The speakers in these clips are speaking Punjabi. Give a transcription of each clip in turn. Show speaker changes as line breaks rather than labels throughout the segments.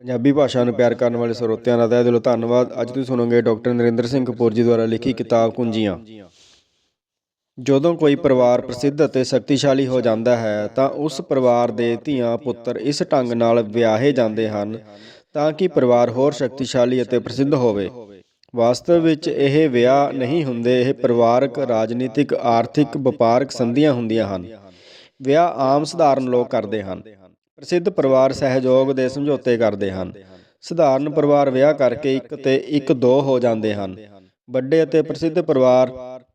ਪੰਜਾਬੀ ਭਾਸ਼ਾ ਨੂੰ ਪਿਆਰ ਕਰਨ ਵਾਲੇ ਸਰੋਤਿਆਂ ਦਾ ਤਹਿ ਦਿਲੋਂ ਧੰਨਵਾਦ। ਅੱਜ ਤੁਸੀਂ ਸੁਣੋਗੇ ਡਾਕਟਰ ਨਰਿੰਦਰ ਸਿੰਘ ਕਪੂਰ ਜੀ ਦੁਆਰਾ ਲਿਖੀ ਕਿਤਾਬ ਕੁੰਜੀਆਂ। ਜਦੋਂ ਕੋਈ ਪਰਿਵਾਰ ਪ੍ਰਸਿੱਧ ਅਤੇ ਸ਼ਕਤੀਸ਼ਾਲੀ ਹੋ ਜਾਂਦਾ ਹੈ, ਤਾਂ ਉਸ ਪਰਿਵਾਰ ਦੇ ਧੀਆਂ ਪੁੱਤਰ ਇਸ ਢੰਗ ਨਾਲ ਵਿਆਹੇ ਜਾਂਦੇ ਹਨ ਤਾਂ ਕਿ ਪਰਿਵਾਰ ਹੋਰ ਸ਼ਕਤੀਸ਼ਾਲੀ ਅਤੇ ਪ੍ਰਸਿੱਧ ਹੋਵੇ। ਵਾਸਤਵ ਵਿੱਚ ਇਹ ਵਿਆਹ ਨਹੀਂ ਹੁੰਦੇ, ਇਹ ਪਰਿਵਾਰਕ, ਰਾਜਨੀਤਿਕ, ਆਰਥਿਕ, ਵਪਾਰਕ ਸੰਧੀਆਂ ਹੁੰਦੀਆਂ ਹਨ। ਵਿਆਹ ਆਮ ਸਧਾਰਨ ਲੋਕ ਕਰਦੇ ਹਨ। ਪ੍ਰਸਿੱਧ ਪਰਿਵਾਰ ਸਹਿਯੋਗ ਦੇ ਸਮਝੌਤੇ ਕਰਦੇ ਹਨ। ਸਧਾਰਨ ਪਰਿਵਾਰ ਵਿਆਹ ਕਰਕੇ ਇੱਕ ਤੇ ਇੱਕ ਦੋ ਹੋ ਜਾਂਦੇ ਹਨ। ਵੱਡੇ ਅਤੇ ਪ੍ਰਸਿੱਧ ਪਰਿਵਾਰ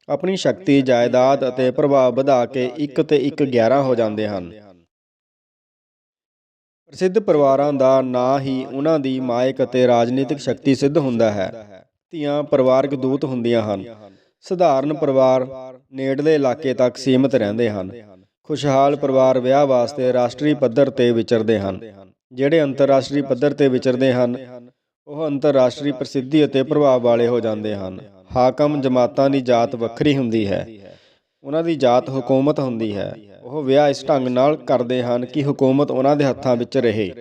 ਆਪਣੀ ਸ਼ਕਤੀ, ਜਾਇਦਾਦ ਅਤੇ ਪ੍ਰਭਾਵ ਵਧਾ ਕੇ ਇੱਕ ਤੇ ਇੱਕ 11 ਹੋ ਜਾਂਦੇ ਹਨ। ਪ੍ਰਸਿੱਧ ਪਰਿਵਾਰਾਂ ਦਾ ਨਾਂ ਹੀ ਉਹਨਾਂ ਦੀ ਮਾਇਕ ਅਤੇ ਰਾਜਨੀਤਿਕ ਸ਼ਕਤੀ ਸਿੱਧ ਹੁੰਦਾ ਹੈ। ਧੀਆਂ ਪਰਿਵਾਰਕ ਦੂਤ ਹੁੰਦੀਆਂ ਹਨ। ਸਧਾਰਨ ਪਰਿਵਾਰ ਨੇੜਲੇ ਇਲਾਕੇ ਤੱਕ ਸੀਮਿਤ ਰਹਿੰਦੇ ਹਨ। ਖੁਸ਼ਹਾਲ ਪਰਿਵਾਰ ਵਿਆਹ ਵਾਸਤੇ ਰਾਸ਼ਟਰੀ ਪੱਧਰ ਤੇ ਵਿਚਰਦੇ ਹਨ। ਜਿਹੜੇ ਅੰਤਰਰਾਸ਼ਟਰੀ ਪੱਧਰ ਤੇ ਵਿਚਰਦੇ ਹਨ, ਉਹ ਅੰਤਰਰਾਸ਼ਟਰੀ ਪ੍ਰਸਿੱਧੀ ਅਤੇ ਪ੍ਰਭਾਵ ਵਾਲੇ ਹੋ ਜਾਂਦੇ ਹਨ। ਹਾਕਮ ਜਮਾਤਾਂ ਦੀ ਜਾਤ ਵੱਖਰੀ ਹੁੰਦੀ ਹੈ। ਉਹਨਾਂ ਦੀ ਜਾਤ ਹਕੂਮਤ ਹੁੰਦੀ ਹੈ। ਉਹ ਵਿਆਹ ਇਸ ਢੰਗ ਨਾਲ ਕਰਦੇ ਹਨ ਕਿ ਹਕੂਮਤ ਉਹਨਾਂ ਦੇ ਹੱਥਾਂ ਵਿੱਚ ਰਹੇ।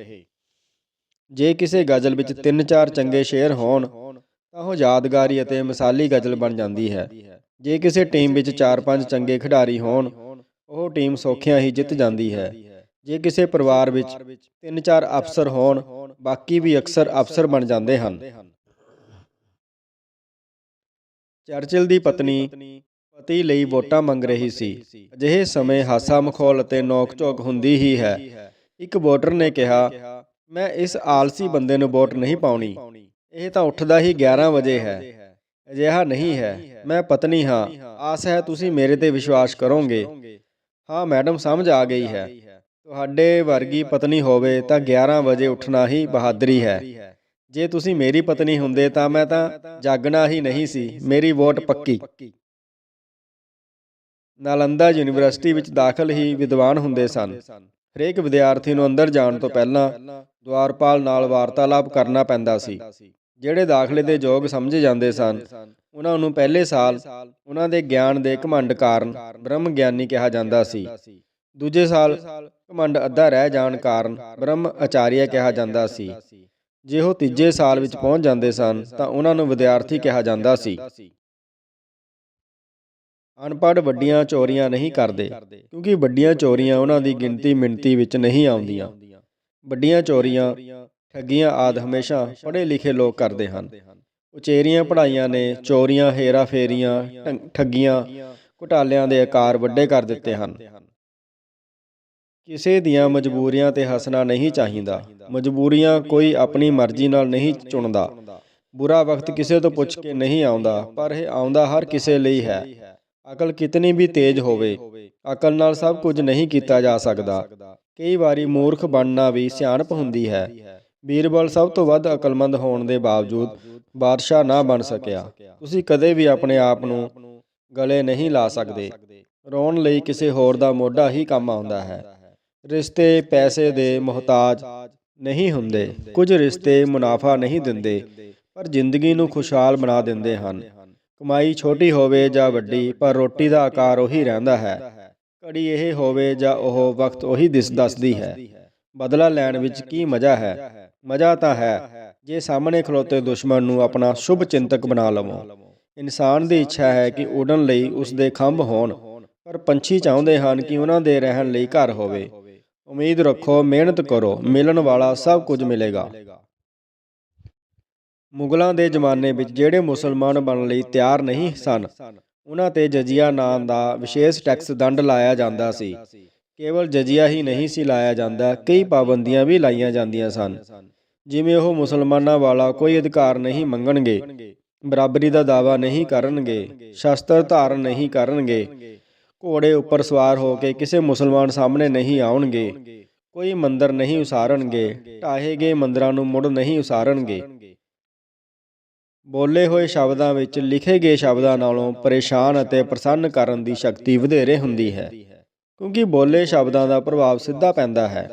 ਜੇ ਕਿਸੇ ਗਜ਼ਲ ਵਿੱਚ ਤਿੰਨ ਚਾਰ ਚੰਗੇ ਸ਼ੇਰ ਹੋਣ, ਤਾਂ ਉਹ ਯਾਦਗਾਰੀ ਅਤੇ ਮਿਸਾਲੀ ਗਜ਼ਲ ਬਣ ਜਾਂਦੀ ਹੈ। ਜੇ ਕਿਸੇ ਟੀਮ ਵਿੱਚ ਚਾਰ ਪੰਜ ਚੰਗੇ ਖਿਡਾਰੀ ਹੋਣ ਉਹ ਟੀਮ ਸੌਖਿਆਂ ਹੀ ਜਿੱਤ ਜਾਂਦੀ ਹੈ। ਜੇ ਕਿਸੇ ਪਰਿਵਾਰ ਵਿੱਚ ਤਿੰਨ ਚਾਰ ਅਫਸਰ ਹੋਣ, ਬਾਕੀ ਵੀ ਅਕਸਰ ਅਫਸਰ ਬਣ ਜਾਂਦੇ ਹਨ। ਚਰਚਿਲ ਦੀ ਪਤਨੀ ਪਤੀ ਲਈ ਵੋਟਾਂ ਮੰਗ ਰਹੀ ਸੀ। ਅਜਿਹੇ ਸਮੇਂ ਹਾਸਾ ਮਖੌਲ ਅਤੇ ਨੋਕ-ਝੋਕ ਹੁੰਦੀ ਹੀ ਹੈ। ਇੱਕ ਵੋਟਰ ਨੇ ਕਿਹਾ, ਮੈਂ ਇਸ ਆਲਸੀ ਬੰਦੇ ਨੂੰ ਵੋਟ ਨਹੀਂ ਪਾਉਣੀ। ਇਹ ਤਾਂ ਉੱਠਦਾ ਹੀ 11 ਵਜੇ ਹੈ। ਅਜਿਹਾ ਨਹੀਂ ਹੈ। ਮੈਂ ਪਤਨੀ ਹਾਂ। ਆਸ ਹੈ ਤੁਸੀਂ ਮੇਰੇ ਤੇ ਵਿਸ਼ਵਾਸ ਕਰੋਗੇ। ਹਾਂ ਮੈਡਮ ਸਮਝ ਆ ਗਈ ਹੈ। ਤੁਹਾਡੇ ਵਰਗੀ ਪਤਨੀ ਹੋਵੇ ਤਾਂ 11 ਵਜੇ ਉੱਠਣਾ ਹੀ ਬਹਾਦਰੀ ਹੈ। ਜੇ ਤੁਸੀਂ ਮੇਰੀ ਪਤਨੀ ਹੁੰਦੇ ਤਾਂ ਮੈਂ ਤਾਂ ਜਾਗਣਾ ਹੀ ਨਹੀਂ ਸੀ। ਮੇਰੀ ਵੋਟ ਪੱਕੀ। ਨਾਲੰਦਾ ਯੂਨੀਵਰਸਿਟੀ ਵਿੱਚ ਦਾਖਲ ਹੀ ਵਿਦਵਾਨ ਹੁੰਦੇ ਸਨ। ਹਰੇਕ ਵਿਦਿਆਰਥੀ ਨੂੰ ਅੰਦਰ ਜਾਣ ਤੋਂ ਪਹਿਲਾਂ ਦੁਆਰਪਾਲ ਨਾਲ ਵਾਰਤਾਲਾਪ ਕਰਨਾ ਪੈਂਦਾ ਸੀ। ਜਿਹੜੇ ਦਾਖਲੇ ਦੇ ਯੋਗ ਸਮਝੇ ਜਾਂਦੇ ਸਨ ਉਹਨਾਂ ਨੂੰ ਪਹਿਲੇ ਸਾਲ ਉਹਨਾਂ ਦੇ ਗਿਆਨ ਦੇ ਘਮੰਡ ਕਾਰਨ ਬ੍ਰਹਮ ਗਿਆਨੀ ਕਿਹਾ ਜਾਂਦਾ ਸੀ। ਦੂਜੇ ਸਾਲ ਘਮੰਡ ਅੱਧਾ ਰਹਿ ਜਾਣ ਕਾਰਨ ਬ੍ਰਹਮ ਆਚਾਰੀਆ ਕਿਹਾ ਜਾਂਦਾ ਸੀ। ਜੇ ਉਹ ਤੀਜੇ ਸਾਲ ਵਿੱਚ ਪਹੁੰਚ ਜਾਂਦੇ ਸਨ, ਤਾਂ ਉਹਨਾਂ ਨੂੰ ਵਿਦਿਆਰਥੀ ਕਿਹਾ ਜਾਂਦਾ ਸੀ। ਅਨਪੜ੍ਹ ਵੱਡੀਆਂ ਚੋਰੀਆਂ ਨਹੀਂ ਕਰਦੇ, ਕਿਉਂਕਿ ਵੱਡੀਆਂ ਚੋਰੀਆਂ ਉਹਨਾਂ ਦੀ ਗਿਣਤੀ ਮਿਣਤੀ ਵਿੱਚ ਨਹੀਂ ਆਉਂਦੀਆਂ। ਵੱਡੀਆਂ ਚੋਰੀਆਂ, ਠੱਗੀਆਂ ਆਦ ਹਮੇਸ਼ਾ ਪੜ੍ਹੇ ਲਿਖੇ ਲੋਕ ਕਰਦੇ ਹਨ। ਉਚੇਰੀਆਂ ਪੜ੍ਹਾਈਆਂ ਨੇ, ਚੋਰੀਆਂ, ਹੇਰਾ ਫੇਰੀਆਂ ਠੱਗੀਆਂ, ਘੁਟਾਲਿਆਂ ਦੇ ਆਕਾਰ ਵੱਡੇ ਕਰ ਦਿੱਤੇ ਹਨ। ਕਿਸੇ ਦੀਆਂ ਮਜਬੂਰੀਆਂ ਤੇ ਹੱਸਣਾ ਨਹੀਂ ਚਾਹੀਦਾ। ਮਜਬੂਰੀਆਂ ਕੋਈ ਆਪਣੀ ਮਰਜ਼ੀ ਨਾਲ ਨਹੀਂ ਚੁਣਦਾ। ਬੁਰਾ ਵਕਤ ਕਿਸੇ ਤੋਂ ਪੁੱਛ ਕੇ ਨਹੀਂ ਆਉਂਦਾ, ਪਰ ਇਹ ਆਉਂਦਾ ਹਰ ਕਿਸੇ ਲਈ ਹੈ। ਅਕਲ ਕਿਤਨੀ ਵੀ ਤੇਜ਼ ਹੋਵੇ, ਅਕਲ ਨਾਲ ਸਭ ਕੁਝ ਨਹੀਂ ਕੀਤਾ ਜਾ ਸਕਦਾ। ਕਈ ਵਾਰੀ ਮੂਰਖ ਬਣਨਾ ਵੀ ਸਿਆਣਪ ਹੁੰਦੀ ਹੈ। ਬੀਰਬਲ ਸਭ ਤੋਂ ਵੱਧ ਅਕਲਮੰਦ ਹੋਣ ਦੇ ਬਾਵਜੂਦ ਬਾਦਸ਼ਾਹ ਨਾ ਬਣ ਸਕਿਆ। ਤੁਸੀਂ ਕਦੇ ਵੀ ਆਪਣੇ ਆਪ ਨੂੰ ਗਲੇ ਨਹੀਂ ਲਾ ਸਕਦੇ। ਰੋਣ ਲਈ ਕਿਸੇ ਹੋਰ ਦਾ ਮੋਢਾ ਹੀ ਕੰਮ ਆਉਂਦਾ ਹੈ। ਰਿਸ਼ਤੇ ਪੈਸੇ ਦੇ ਮੁਹਤਾਜ ਨਹੀਂ ਹੁੰਦੇ। ਕੁਝ ਰਿਸ਼ਤੇ ਮੁਨਾਫਾ ਨਹੀਂ ਦਿੰਦੇ, ਪਰ ਜ਼ਿੰਦਗੀ ਨੂੰ ਖੁਸ਼ਹਾਲ ਬਣਾ ਦਿੰਦੇ ਹਨ। ਕਮਾਈ ਛੋਟੀ ਹੋਵੇ ਜਾਂ ਵੱਡੀ, ਪਰ ਰੋਟੀ ਦਾ ਆਕਾਰ ਉਹੀ ਰਹਿੰਦਾ ਹੈ। ਘੜੀ ਇਹ ਹੋਵੇ ਜਾਂ ਉਹ ਵਕਤ ਉਹੀ ਦਿਸ ਦੱਸਦੀ ਹੈ। ਬਦਲਾ ਲੈਣ ਵਿੱਚ ਕੀ ਮਜ਼ਾ ਹੈ? ਮਜ਼ਾ ਤਾਂ ਹੈ ਜੇ ਸਾਹਮਣੇ ਖਲੋਤੇ ਦੁਸ਼ਮਣ ਨੂੰ ਆਪਣਾ ਸ਼ੁਭ ਚਿੰਤਕ ਬਣਾ ਲਵੋ। ਇਨਸਾਨ ਦੀ ਇੱਛਾ ਹੈ ਕਿ ਉਡਣ ਲਈ ਉਸ ਦੇ ਖੰਭ ਹੋਣ, ਪਰ ਪੰਛੀ ਚਾਹੁੰਦੇ ਹਨ ਕਿ ਉਹਨਾਂ ਦੇ ਰਹਿਣ ਲਈ ਘਰ ਹੋਵੇ। ਉਮੀਦ ਰੱਖੋ, ਮਿਹਨਤ ਕਰੋ, ਮਿਲਣ ਵਾਲਾ ਸਭ ਕੁਝ ਮਿਲੇਗਾ। ਮੁਗਲਾਂ ਦੇ ਜ਼ਮਾਨੇ ਵਿੱਚ ਜਿਹੜੇ ਮੁਸਲਮਾਨ ਬਣਨ ਲਈ ਤਿਆਰ ਨਹੀਂ ਸਨ, ਉਹਨਾਂ ਤੇ ਜਜ਼ੀਆ ਨਾਂ ਦਾ ਵਿਸ਼ੇਸ਼ ਟੈਕਸ ਦੰਡ ਲਾਇਆ ਜਾਂਦਾ ਸੀ। ਕੇਵਲ ਜਜ਼ੀਆ ਹੀ ਨਹੀਂ ਸੀ ਲਾਇਆ ਜਾਂਦਾ, ਕਈ ਪਾਬੰਦੀਆਂ ਵੀ ਲਾਈਆਂ ਜਾਂਦੀਆਂ ਸਨ। ਜਿਵੇਂ ਉਹ ਮੁਸਲਮਾਨਾਂ ਵਾਲਾ ਕੋਈ ਅਧਿਕਾਰ ਨਹੀਂ ਮੰਗਣਗੇ, ਬਰਾਬਰੀ ਦਾ ਦਾਵਾ ਨਹੀਂ ਕਰਨਗੇ, ਸ਼ਸਤਰ ਧਾਰਨ ਨਹੀਂ ਕਰਨਗੇ, ਘੋੜੇ ਉੱਪਰ ਸਵਾਰ ਹੋ ਕੇ ਕਿਸੇ ਮੁਸਲਮਾਨ ਸਾਹਮਣੇ ਨਹੀਂ ਆਉਣਗੇ, ਕੋਈ ਮੰਦਰ ਨਹੀਂ ਉਸਾਰਨਗੇ ਢਾਹੇ ਗਏ ਮੰਦਰਾਂ ਨੂੰ ਮੁੜ ਨਹੀਂ ਉਸਾਰਨਗੇ। ਬੋਲੇ ਹੋਏ ਸ਼ਬਦਾਂ ਵਿੱਚ ਲਿਖੇ ਗਏ ਸ਼ਬਦਾਂ ਨਾਲੋਂ ਪਰੇਸ਼ਾਨ ਅਤੇ ਪ੍ਰਸੰਨ ਕਰਨ ਦੀ ਸ਼ਕਤੀ ਵਧੇਰੇ ਹੁੰਦੀ ਹੈ। ਕਿਉਂਕਿ ਬੋਲੇ ਸ਼ਬਦਾਂ ਦਾ ਪ੍ਰਭਾਵ ਸਿੱਧਾ ਪੈਂਦਾ ਹੈ।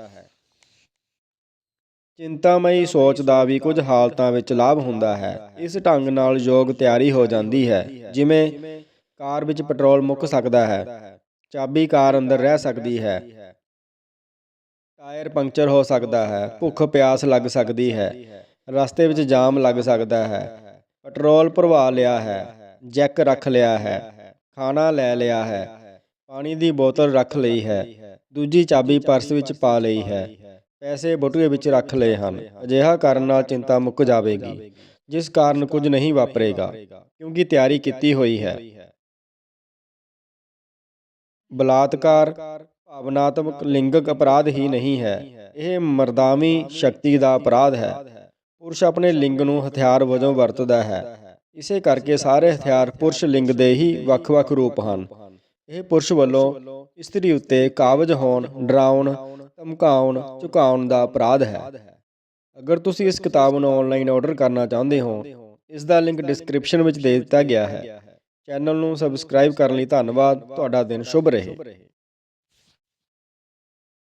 ਚਿੰਤਾਮਈ ਸੋਚ ਦਾ ਵੀ ਕੁਝ ਹਾਲਤਾਂ ਵਿੱਚ ਲਾਭ ਹੁੰਦਾ ਹੈ। ਇਸ ਢੰਗ ਨਾਲ ਯੋਗ ਤਿਆਰੀ ਹੋ ਜਾਂਦੀ ਹੈ, ਜਿਵੇਂ ਕਾਰ ਵਿੱਚ ਪੈਟਰੋਲ ਮੁੱਕ ਸਕਦਾ ਹੈ, ਚਾਬੀ ਕਾਰ ਅੰਦਰ ਰਹਿ ਸਕਦੀ ਹੈ, ਟਾਇਰ ਪੰਕਚਰ ਹੋ ਸਕਦਾ ਹੈ, ਭੁੱਖ ਪਿਆਸ ਲੱਗ ਸਕਦੀ ਹੈ, ਰਸਤੇ ਵਿੱਚ ਜਾਮ ਲੱਗ ਸਕਦਾ ਹੈ, ਪੈਟਰੋਲ ਭਰਵਾ ਲਿਆ ਹੈ, ਜੈਕ ਰੱਖ ਲਿਆ ਹੈ, ਖਾਣਾ ਲੈ ਲਿਆ ਹੈ ਪਾਣੀ ਦੀ ਬੋਤਲ ਰੱਖ ਲਈ ਹੈ। ਦੂਜੀ ਚਾਬੀ ਪਰਸ ਵਿੱਚ ਪਾ ਲਈ ਹੈ। ਪੈਸੇ ਬਟੂਏ ਵਿੱਚ ਰੱਖ ਲਏ ਹਨ। ਅਜਿਹਾ ਕਰਨ ਨਾਲ ਚਿੰਤਾ ਮੁੱਕ ਜਾਵੇਗੀ ਜਿਸ ਕਾਰਨ ਕੁਝ ਨਹੀਂ ਵਾਪਰੇਗਾ ਕਿਉਂਕਿ ਤਿਆਰੀ ਕੀਤੀ ਹੋਈ ਹੈ। ਬਲਾਤਕਾਰ ਭਾਵਨਾਤਮਕ ਲਿੰਗਕ ਅਪਰਾਧ ਹੀ ਨਹੀਂ ਹੈ ਇਹ ਮਰਦਾਵੀ ਸ਼ਕਤੀ ਦਾ ਅਪਰਾਧ ਹੈ। ਪੁਰਸ਼ ਆਪਣੇ ਲਿੰਗ ਨੂੰ ਹਥਿਆਰ ਵਜੋਂ ਵਰਤਦਾ ਹੈ। ਇਸੇ ਕਰਕੇ ਸਾਰੇ ਹਥਿਆਰ ਪੁਰਸ਼ ਲਿੰਗ ਦੇ ਹੀ ਵੱਖ-ਵੱਖ ਰੂਪ ਹਨ। ਇਹ ਪੁਰਸ਼ ਵੱਲੋਂ ਇਸਤਰੀ ਉੱਤੇ ਕਾਬਜ ਹੋਣ, ਡਰਾਉਣ, ਧਮਕਾਉਣ, ਝੁਕਾਉਣ ਦਾ ਅਪਰਾਧ ਹੈ। ਅਗਰ ਤੁਸੀਂ ਇਸ ਕਿਤਾਬ ਨੂੰ ਆਨਲਾਈਨ ਆਰਡਰ ਕਰਨਾ ਚਾਹੁੰਦੇ ਹੋ ਇਸ ਦਾ ਲਿੰਕ ਡਿਸਕ੍ਰਿਪਸ਼ਨ ਵਿੱਚ ਦੇ ਦਿੱਤਾ ਗਿਆ ਹੈ। ਚੈਨਲ ਨੂੰ ਸਬਸਕ੍ਰਾਈਬ ਕਰਨ ਲਈ ਧੰਨਵਾਦ। ਤੁਹਾਡਾ ਦਿਨ ਸ਼ੁਭ ਰਹੇ।